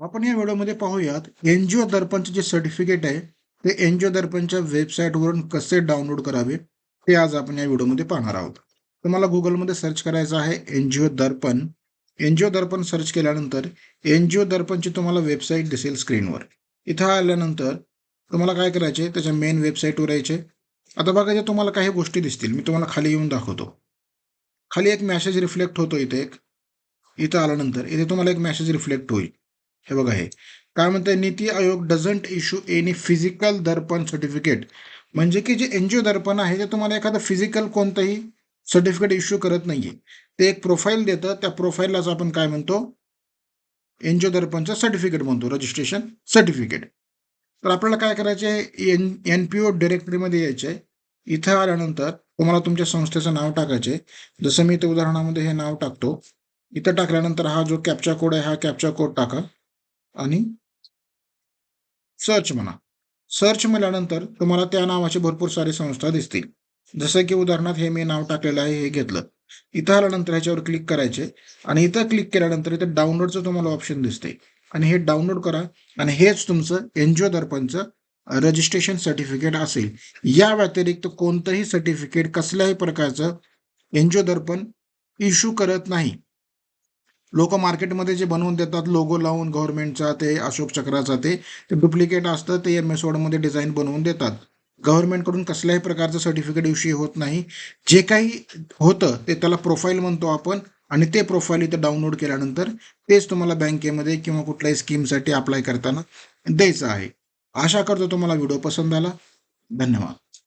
आपण या व्हिडिओमध्ये पाहूयात एनजीओ दर्पणचे जे सर्टिफिकेट आहे ते एनजीओ दर्पणच्या वेबसाईटवरून कसे डाउनलोड करावे ते आज आपण या व्हिडिओमध्ये पाहणार आहोत. तुम्हाला गुगलमध्ये सर्च करायचं आहे NGO Darpan. NGO Darpan search केल्यानंतर एनजीओ दर्पणची तुम्हाला वेबसाईट दिसेल स्क्रीनवर इथं आल्यानंतर तुम्हाला काय करायचे त्याच्या मेन वेबसाईटवर यायचे. आता बघा तुम्हाला काही गोष्टी दिसतील मी तुम्हाला खाली येऊन दाखवतो. खाली एक मॅसेज रिफ्लेक्ट होतो इथे एक. इथं आल्यानंतर इथे तुम्हाला एक मॅसेज रिफ्लेक्ट होईल. हे बघा हे. काय म्हणतंय? NITI Aayog doesn't issue any physical Darpan certificate म्हणजे की जे एनजीओ दर्पण आहे ते तुम्हाला एखादं फिजिकल कोणतंही सर्टिफिकेट इश्यू करत नाहीये. ते एक प्रोफाईल देतं. त्या प्रोफाईललाच आपण काय म्हणतो? एनजीओ दर्पणचं सर्टिफिकेट म्हणतो. रजिस्ट्रेशन सर्टिफिकेट तर आपल्याला काय करायचे आहे एन एन पी ओ डिरेक्टरीमध्ये यायचे आहे इथं आल्यानंतर तुम्हाला तुमच्या संस्थेचं नाव टाकायचे जसं मी इथं उदाहरणामध्ये हे नाव टाकतो. इथं टाकल्यानंतर हा जो कॅप्चा कोड आहे हा कॅप्चा कोड टाका. आणि सर्च म्हणा. सर्च म्हणल्यानंतर तुम्हाला त्या नावाची भरपूर सारी संस्था दिसतील. जसं की उदाहरणार्थ हे मी नाव टाकलेलं आहे हे घेतलं. इथं आल्यानंतर ह्याच्यावर क्लिक करायचे आणि इथं क्लिक केल्यानंतर इथं डाउनलोडचं तुम्हाला ऑप्शन दिसते आणि हे डाउनलोड करा आणि हेच तुमचं एनजीओ दर्पणचं रजिस्ट्रेशन सर्टिफिकेट असेल. या व्यतिरिक्त कोणतंही सर्टिफिकेट कसल्याही प्रकारचं एनजीओ दर्पण इश्यू करत नाही. लोक मार्केटमध्ये जे बनवून देतात लोगो लावून गव्हर्नमेंटचा ते अशोक चक्राचा ते डुप्लिकेट असतं ते एम एस वर्डमध्ये डिझाईन बनवून देतात. गव्हर्नमेंटकडून कसल्याही प्रकारचं सर्टिफिकेट इश्यू होत नाही. जे काही होतं ते त्याला प्रोफाईल म्हणतो आपण आणि ते प्रोफाईल इथं डाउनलोड केल्यानंतर तेच तुम्हाला बँकेमध्ये किंवा कुठल्याही स्कीमसाठी अप्लाय करताना द्यायचं आहे. आशा करतो तुम्हाला व्हिडिओ पसंत आला. धन्यवाद.